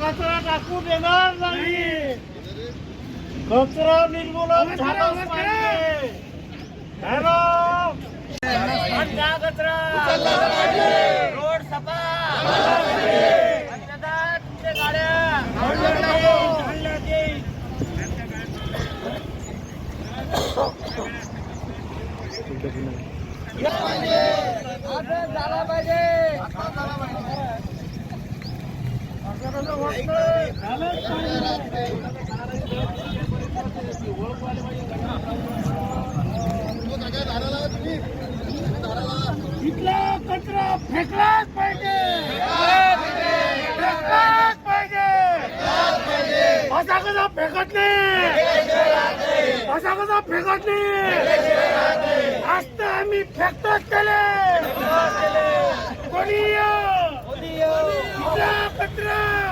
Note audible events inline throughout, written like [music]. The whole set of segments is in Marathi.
कचरा टाकू देणार नाही. कचरा निर्मूलन झालाच पाहिजे हॅलो कचरा रोड सफा पंचदार तुमच्या गाड्या आणण्यात येईल. झाला पाहिजे इथला कचरा फेकलाच पाहिजे. फेकलाच पाहिजे. असा कसा फेकत नाही. असा कसा फेकत नाही. आज तर आम्ही फेकतोच केले कोणी कचरा.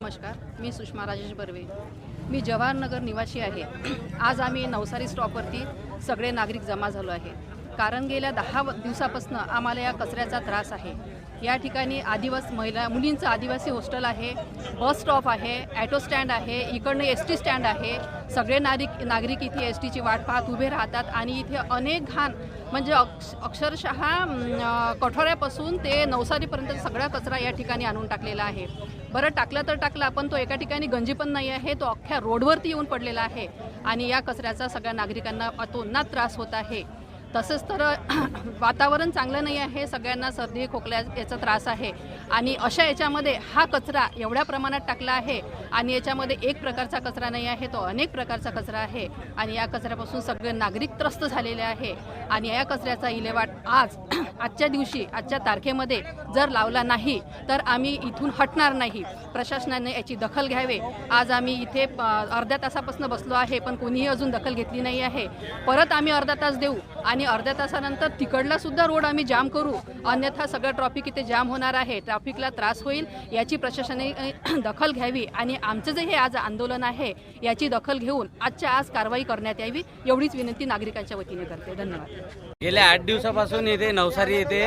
नमस्कार मी सुषमा राजेश बर्वे. मी जवाहरनगर निवासी आहे. आज आम्ही नवसारी स्टॉपवरती सगळे नागरिक जमा झालो आहे. कारण गेल्या दहा दिवसापासून आम्हाला या कचऱ्याचा त्रास आहे. या ठिकाणी आदिवासी महिला मुलींचं आदिवासी हॉस्टेल आहे बस स्टॉप आहे ॲटो स्टँड आहे इकडनं एस टी स्टँड आहे. सगळे नागरिक नागरिक इथे एस टीची वाट पाहत उभे राहतात आणि इथे अनेक घाण म्हणजे अक्ष अक्षरशः कठोऱ्यापासून ते नवसारीपर्यंत सगळा कचरा या ठिकाणी आणून टाकलेला आहे. बरं टाकला तर टाकला पण तो एका ठिकाणी गंजी पण नाही आहे तो अख्ख्या रोडवरती येऊन पडलेला आहे. आणि या कचऱ्याचा सगळ्या नागरिकांना अतोनात त्रास होत आहे. तसंच तर [clears throat] वातावरण चांगलं नाही आहे सगळ्यांना सर्दी खोकल्या याचा त्रास आहे. आणि अशा याच्यामध्ये हा कचरा एवढ्या प्रमाणात टाकला आहे आणि याच्यामध्ये एक प्रकारचा कचरा नाही आहे तो अनेक प्रकारचा कचरा आहे. आणि या कचऱ्यापासून सगळे नागरिक त्रस्त झालेले आहे. आणि या कचऱ्याचा इलेवाट आज [clears throat] आजच्या दिवशी आजच्या तारखेमध्ये जर लावला नाही तर आम्ही इथून हटणार नाही. प्रशासनाने याची दखल घ्यावे. आज आम्ही इथे अर्ध्या तासापासून बसलो आहे पण कोणीही अजून दखल घेतली नाही आहे. परत आम्ही अर्धा तास देऊ. आणि अर्ध्या तासानंतर तिकडला सुद्धा रोड आम्ही जाम करू. अन्यथा सगळं ट्रॉफिक इथे जाम होणार आहे. ट्रॅफिकला त्रास होईल याची प्रशासनाने दखल घ्यावी आणि आमचं जे हे आज आंदोलन आहे याची दखल घेऊन आजच्या आज कारवाई करण्यात यावी एवढीच विनंती नागरिकांच्या वतीने करते. धन्यवाद. गेल्या आठ दिवसापासून येथे नवसारी येथे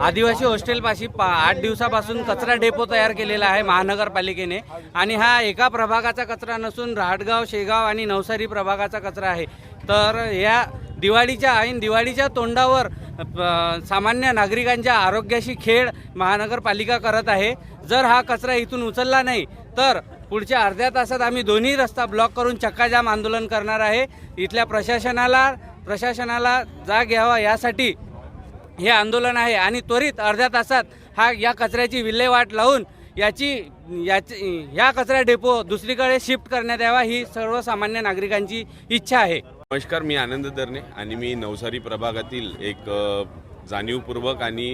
आदिवासी हॉस्टेलपाशी पा आठ दिवसापासून कचरा डेपो तयार केलेला आहे महानगरपालिकेने. आणि हा एका प्रभागाचा कचरा नसून रहाटगाव शेगाव आणि नवसारी प्रभागाचा कचरा आहे. तर या दिवाळीच्या ऐन दिवाळीच्या तोंडावर सामान्य नागरिकांच्या आरोग्याशी खेळ महानगरपालिका करत आहे. जर हा कचरा इथून उचलला नाही तर पुढच्या अर्ध्या तासात आम्ही दोन्ही रस्ता ब्लॉक करून चक्काजाम आंदोलन करणार आहे. इथल्या प्रशासनाला प्रशासनाला जाग घ्यावा यासाठी हे आंदोलन आहे आणि त्वरित अर्ध्या तासात हा या कचऱ्याची विल्हेवाट लावून याची याची या कचरा डेपो दुसरीकडे शिफ्ट करण्यात यावा ही सर्वसामान्य नागरिकांची इच्छा आहे. नमस्कार मी आनंद दरने आणि मी नवसारी प्रभागातील एक जाणीवपूर्वक आणि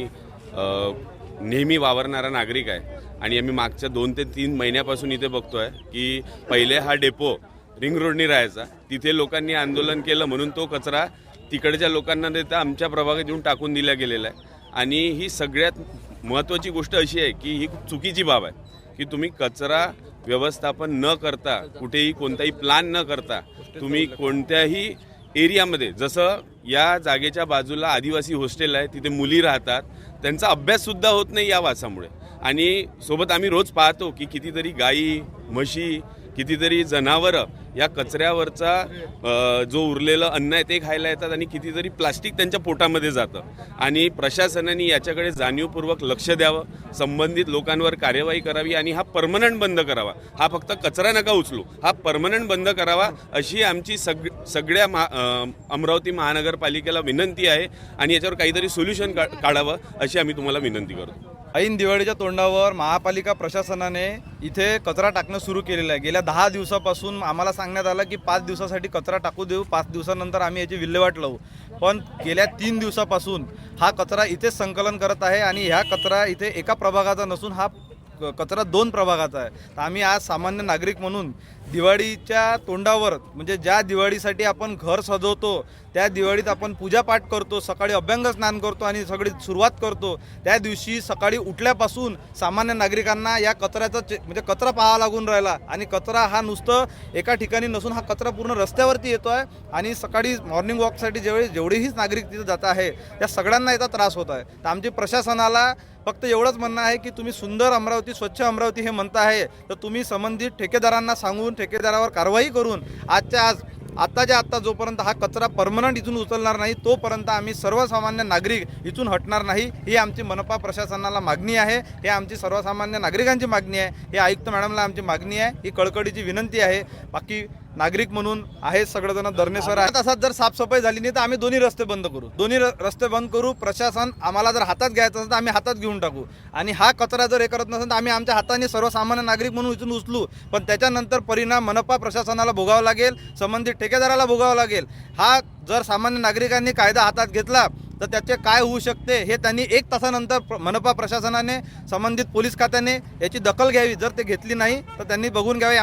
नेहमी वावरणारा नागरिक आहे. आणि आम्ही मागच्या दोन ते तीन महिन्यापासून इथे बघतोय की पहिले हा डेपो रिंग रोडनी राहायचा. तिथे लोकांनी आंदोलन केलं म्हणून तो कचरा तिकडच्या लोकांना देता आमच्या प्रभागात येऊन टाकून दिला गेलेला आहे. आणि ही सगळ्यात महत्त्वाची गोष्ट अशी आहे की ही चुकीची बाब आहे. की तुम्ही कचरा व्यवस्थापन न करता कुठेही कोणताही प्लान न करता तुम्ही कोणत्याही एरियामध्ये जसं या जागेच्या बाजूला आदिवासी हॉस्टेल आहे तिथे मुली राहतात त्यांचा अभ्याससुद्धा होत नाही या वासामुळे. आणि सोबत आम्ही रोज पाहतो की कितीतरी गायी म्हशी कितीतरी जनावरं या कचऱ्यावरचा जो उरलेलं अन्न आहे ते खायला येतात आणि कितीतरी प्लास्टिक त्यांच्या पोटामध्ये जातं. आणि प्रशासनाने याच्याकडे जाणीवपूर्वक लक्ष द्यावं संबंधित लोकांवर कार्यवाही करावी आणि हा परमनंट बंद करावा. हा फक्त कचरा नका उचलू हा परमनंट बंद करावा अशी आमची सग सगळ्या महा अमरावती महानगरपालिकेला विनंती आहे आणि याच्यावर काहीतरी सोल्युशन का काढावं अशी आम्ही तुम्हाला विनंती करतो. ऐन दिवाळीच्या तोंडावर महापालिका प्रशासनाने इथे कचरा टाकणं सुरू केलेलं आहे. गेल्या दहा दिवसापासून आम्हाला सांगण्यात आलं की पाच दिवसासाठी कचरा टाकू देऊ. पाच दिवसानंतर आम्ही याची विल्हेवाट लावू. पण गेल्या तीन दिवसापासून हा कचरा इथेच संकलन करत आहे आणि ह्या कचरा इथे एका प्रभागाचा नसून हा क- कचरा दोन प्रभागाचा आहे. तर आम्ही आज सामान्य नागरिक म्हणून दिवाळीच्या तोंडावर म्हणजे ज्या दिवाळीसाठी आपण घर सजवतो त्या दिवाळीत आपण पूजापाठ करतो सकाळी अभ्यंग स्नान करतो आणि सगळी सुरुवात करतो त्या दिवशी सकाळी उठल्यापासून सामान्य नागरिकांना या कचऱ्याचा चे- म्हणजे कचरा पाहावा लागून राहिला. आणि कचरा हा नुसतं एका ठिकाणी नसून हा कचरा पूर्ण रस्त्यावरती येतो आहे आणि सकाळी मॉर्निंग वॉकसाठी जेवढे जेवढेही नागरिक तिथे जात आहे त्या सगळ्यांना याचा त्रास होत आहे. तर आमची प्रशासनाला फक्त एवढंच म्हणणं आहे की तुम्ही सुंदर अमरावती स्वच्छ अमरावती हे म्हणता आहे तर तुम्ही संबंधित ठेकेदारांना सांगून ठेकेदारावर कारवाई करून आजच्या आज आत्ताच्या आत्ता जोपर्यंत हा कचरा परमनंट इथून उचलणार नाही तोपर्यंत आम्ही सर्वसामान्य नागरिक इथून हटणार नाही. ही आमची मनपा प्रशासनाला मागणी आहे. हे आमची सर्वसामान्य नागरिकांची मागणी आहे. हे आयुक्त मॅडमला आमची मागणी आहे. ही कळकळीची विनंती आहे. बाकी नागरिक म्हणून आहे सगळेजण दर्नेश्वर आहे तसाच जर साफसफाई झाली नाही तर आम्ही दोन्ही रस्ते बंद करू. दोन्ही रस्ते बंद करू प्रशासन आम्हाला जर हातात घ्यायचं असेल तर आम्ही हातात घेऊन टाकू. आणि हा कचरा जर हे करत नसेल तर आम्ही आमच्या हाताने सर्वसामान्य नागरिक म्हणून इथून उचलू. पण त्याच्यानंतर परिणाम मनपा प्रशासनाला भोगावा लागेल संबंधित ठेकेदाराला भोगावा लागेल. हा जर सामान्य नागरिकांनी कायदा हातात घेतला तर त्याचे काय होऊ शकते हे त्यांनी एक तासानंतर प्र- मनपा प्रशासनाने संबंधित पोलीस खात्याने याची दखल घ्यावी. जर ते घेतली नाही तर त्यांनी बघून घ्यावे.